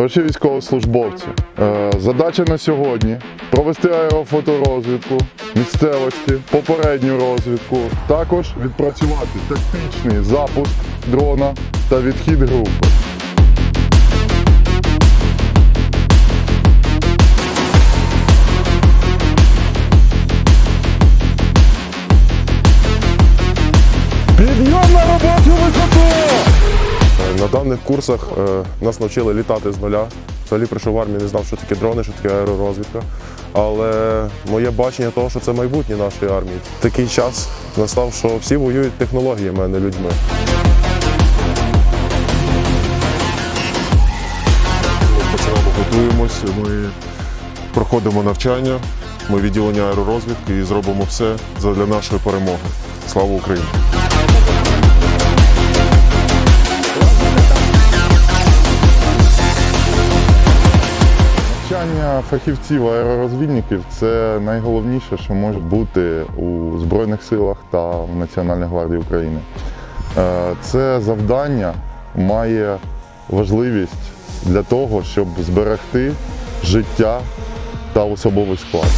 Товариші військовослужбовці, е, задача на сьогодні провести аерофоторозвідку місцевості, попередню розвідку, також відпрацювати тактичний запуск дрона та відхід групи. Даних курсах е, нас навчили літати з нуля. Взагалі прийшов в армію, не знав, що таке дрони, що таке аеророзвідка. Але моє бачення того, що це майбутнє нашої армії. Такий час настав, що всі воюють технологіями, а не людьми. Ми готуємося, ми проходимо навчання, ми відділення аеророзвідки і зробимо все для нашої перемоги. Слава Україні! Навчання фахівців аеророзвідників це найголовніше, що може бути у Збройних силах та в Національній гвардії України. Е, Це завдання має важливість для того, щоб зберегти життя та особовий склад.